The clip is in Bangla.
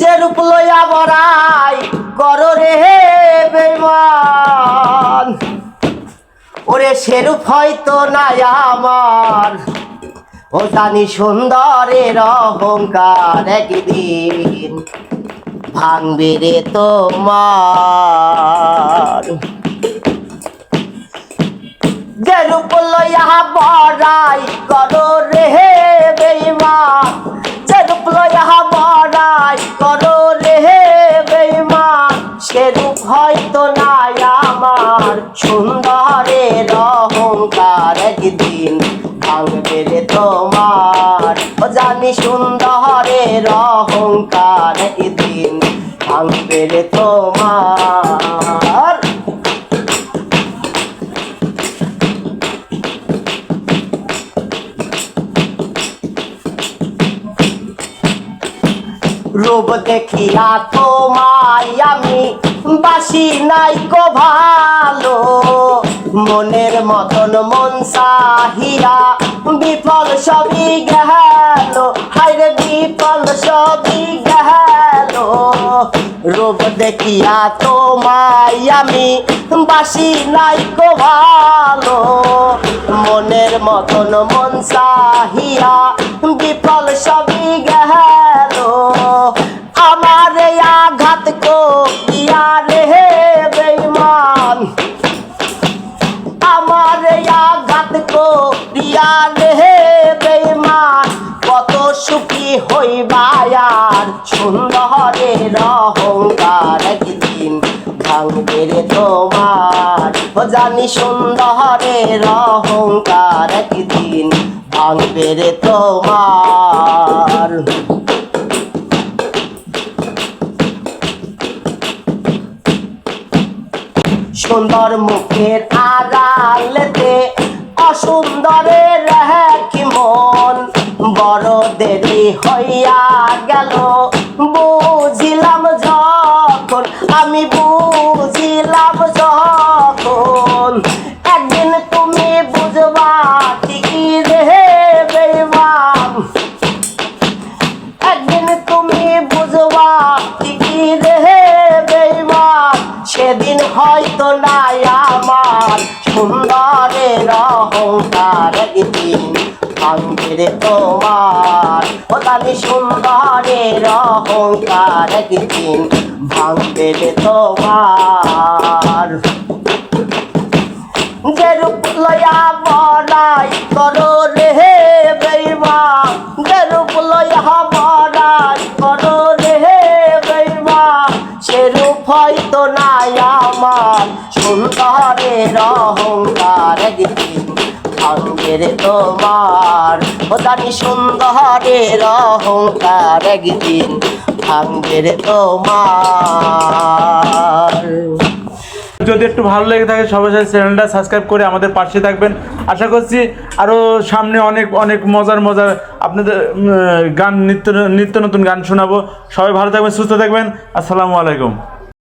যে রূপ লইয়া বড়াই কর রে বেমান ওরে সেরূপ হয়তো নাই আমার। ও জানি সুন্দরের অহংকার একদিন ভাঙবে রে তোমার। যে রূপ লইয়া বড়াই কর নাই আমার সুন্দরের অহংকার একদিন ভাঙবে রে তোমার। ও জানি সুন্দরের অহংকার একদিন ভাঙবে তোমার। রূপ দেখিয়া তোমায় আমি বাসি নাই কো ভালো। মনের মতন মন সাহিয়া বিফল সবই গেল। হাইরে বিফল সবই গেল। রূপ দেখিয়া তোমায় আমি বাসি নাই কো ভালো। মনের মতন মন সাহিয়া বিফল সবই গেল। ইয়া রে বেইমান কত সুখী হইবায়ার সুন্দরের অহংকার একদিন ভাঙবে রে তোমার। ও জানি সুন্দরের অহংকার একদিন ভাঙবে রে তোমার। সুন্দর মুখের আড়ালেতে অসুন্দরের হইয়া গেল। বুঝিলাম যখন, আমি বুঝিলাম যখন, একদিন তুমি বুঝবা ঠিকই রে বেইমান একদিন তুমি বুঝবা ঠিকই রে বেইমান সেদিন হয়তো নাই আমার সুন্দরের অহংকার একদিন। ভাঙবে তোমার। ও তানি সুন্দরের অহংকার একদিন ভাঙবে তোমার। যে রূপ লয়া বড়াই করো রে বেইমা। যে রূপ লয়া বড়াই করো রে বেইমা। সে রূপ হয়তো নাই আমার। সুন্দরের অহংকার একদিন ভাঙবে রে তোমার। ও জানি সুন্দরের অহংকার একদিন ভাঙবে রে তোমার। যদি একটু ভালো লেগে থাকে, সবাই সাথে চ্যানেলটা সাবস্ক্রাইব করে আমাদের পাশে থাকবেন। আশা করছি আরও সামনে অনেক অনেক মজার মজার আপনাদের গান, নিত্য নিত্য নতুন গান শোনাবো। সবাই ভালো থাকবেন, সুস্থ থাকবেন। আসসালামু আলাইকুম।